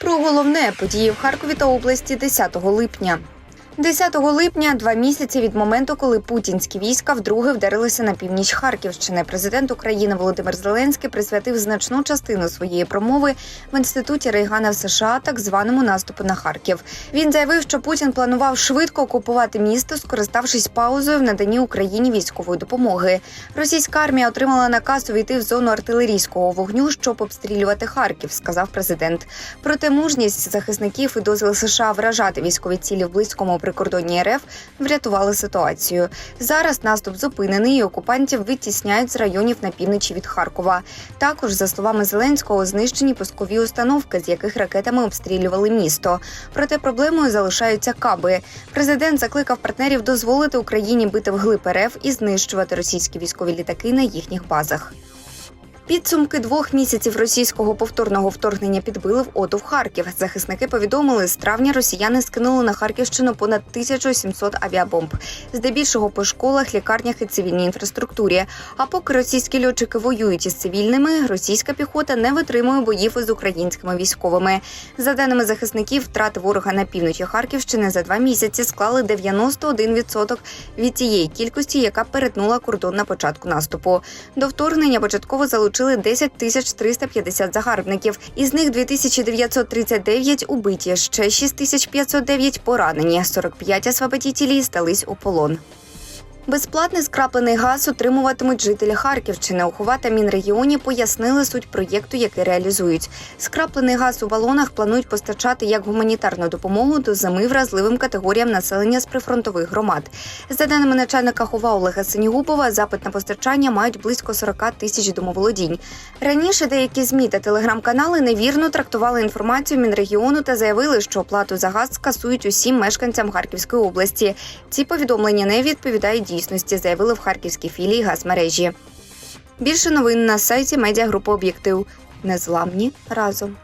Про головне події в Харкові та області 10 липня. 10 липня, два місяці від моменту, коли путінські війська вдруге вдарилися на північ Харківщини. Президент України Володимир Зеленський присвятив значну частину своєї промови в інституті Рейгана в США так званому наступу на Харків. Він заявив, що Путін планував швидко окупувати місто, скориставшись паузою в наданні Україні військової допомоги. Російська армія отримала наказ увійти в зону артилерійського вогню, щоб обстрілювати Харків, сказав президент. Проте мужність захисників і дозвіл США вражати військові цілі в близькому прикордонні РФ врятували ситуацію. Зараз наступ зупинений, і окупантів витісняють з районів на півночі від Харкова. Також, за словами Зеленського, знищені пускові установки, з яких ракетами обстрілювали місто. Проте проблемою залишаються каби. Президент закликав партнерів дозволити Україні бити вглиб РФ і знищувати російські військові літаки на їхніх базах. Підсумки двох місяців російського повторного вторгнення підбили в ОТУ в Харків. Захисники повідомили, з травня росіяни скинули на Харківщину понад 1700 авіабомб, здебільшого по школах, лікарнях і цивільній інфраструктурі. А поки російські льотчики воюють із цивільними, російська піхота не витримує боїв із українськими військовими. За даними захисників, втрати ворога на півночі Харківщини за два місяці склали 91% від тієї кількості, яка перетнула кордон на початку наступу. До вторгнення початково залучили 10 тисяч 350 загарбників. Із них 2939 убиті, ще 6509 поранені. 45 освободітелі стались у полон. Безплатний скраплений газ отримуватимуть жителі Харківщини. ОХОВА та Мінрегіоні пояснили суть проєкту, який реалізують. Скраплений газ у балонах планують постачати як гуманітарну допомогу до зими вразливим категоріям населення з прифронтових громад. За даними начальника ХОВА Олега Синігубова, запит на постачання мають близько 40 тисяч домоволодінь. Раніше деякі змі та телеграм-канали невірно трактували інформацію Мінрегіону та заявили, що оплату за газ скасують усім мешканцям Харківської області. Ці повідомлення не відповідають дійсності, заявили в харківській філії газмережі. Більше новин на сайті медіагрупи Об'єктив. Незламні разом.